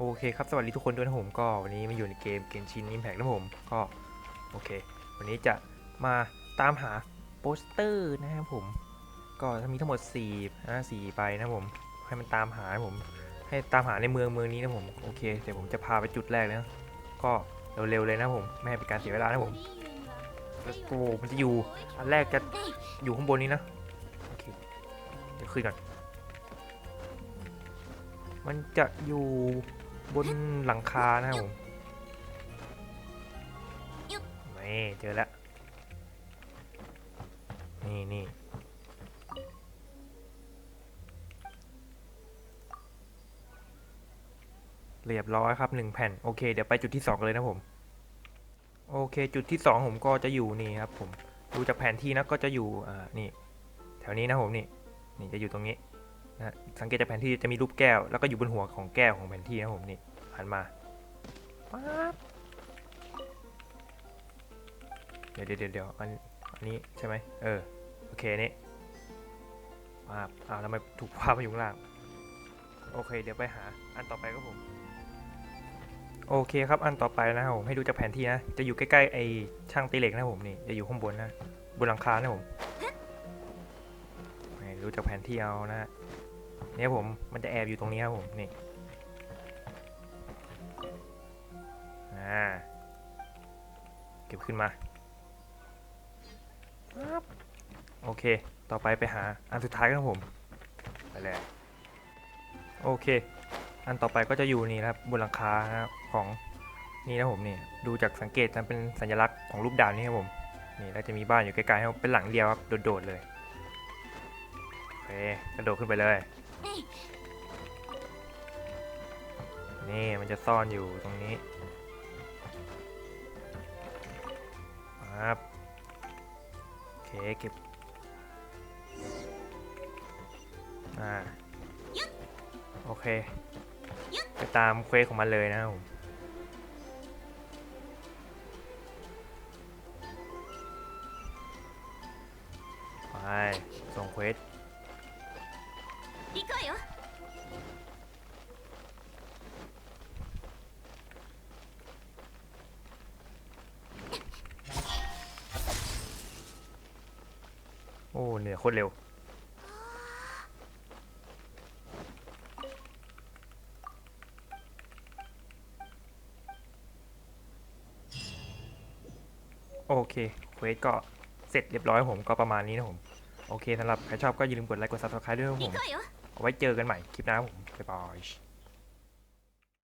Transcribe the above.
โอเคครับสวัสดีทุกคนด้วยนะผมก็วันนี้มาอยู่ในเกมเกนชินอิมแพกนะผมก็โอเค วันนี้จะมาตามหาโปสเตอร์นะครับผม ก็มีทั้งหมด4นะสี่ใบนะผมให้มันตามหานะผม ให้ตามหาในเมืองเมืองนี้นะผมโอเคเดี๋ยวผมจะพาไปจุดแรกนะก็เร็วๆเลยนะผมไม่ให้เป็นการเสียเวลานะผมโอ้มันจะอยู่อันแรกจะอยู่ข้างบนนี้นะโอเคเดี๋ยวขึ้นก่อนมันจะอยู่ บนหลังคานะครับผมนี่เจอแล้ว นี่นี่เรียบร้อยครับหนึ่งแผ่นโอเคเดี๋ยวไปจุดที่สองเลยนะผมโอเคจุดที่สองผมก็จะอยู่นี่ครับผมดูจากแผนที่นะก็จะอยู่อ่านี่ แถวนี้นะผมนี่นี่จะอยู่ตรงนี้ นะสังเกตจากแผนที่จะมีรูปแก้ว แล้วก็อยู่บนหัวของแก้วของแผนที่นะผมนี่หันมาป๊าบเดี๋ยวเดี๋ยวเดี๋ยวเดี๋ยวอันอันนี้ใช่ไหมเออโอเคนี่ป๊าบอ้าวทำไมถูกภาพมาอยู่ข้างล่างโอเค เดี๋ยวไปหาอันต่อไปครับผมโอเคครับอันต่อไปนะครับผมให้ดูจากแผนที่นะจะอยู่ใกล้ๆไอ้ช่างตีเหล็กนะครับผมนี่จะอยู่ข้างบนนะบนหลังคานะผมนี่ดูจากแผนที่เอานะฮะ เนี่ยผมมันจะแอบอยู่ตรงนี้ครับผมนี่อ่าเก็บขึ้นมาโอเค ต่อไปไปหาอันสุดท้ายครับผม ไปเลยโอเค อันต่อไปก็จะอยู่นี่นะครับบนหลังคาครับของนี่นะผมนี่ดูจากสังเกตมันเป็นสัญลักษณ์ของรูปดาวนี่ครับผมนี่แล้วจะมีบ้านอยู่ใกล้ๆครับเป็นหลังเดียวครับโดดๆเลยโอเคกระโดดขึ้นไปเลย นี่มันจะซ่อนอยู่ตรงนี้ครับโอเคเก็บอ่าโอเคไปตามเควสของมันเลยนะครับผมไปส่งเควส โอ้เนี่ยโคตรเร็ว โอเคเควสก็เสร็จเรียบร้อยผมก็ประมาณนี้นะผม โอเคสำหรับใครชอบก็อย่าลืมกดไลค์กดซับสไคร้ด้วยนะผม เอาไว้เจอกันใหม่คลิปหน้าผม บ๊ายบาย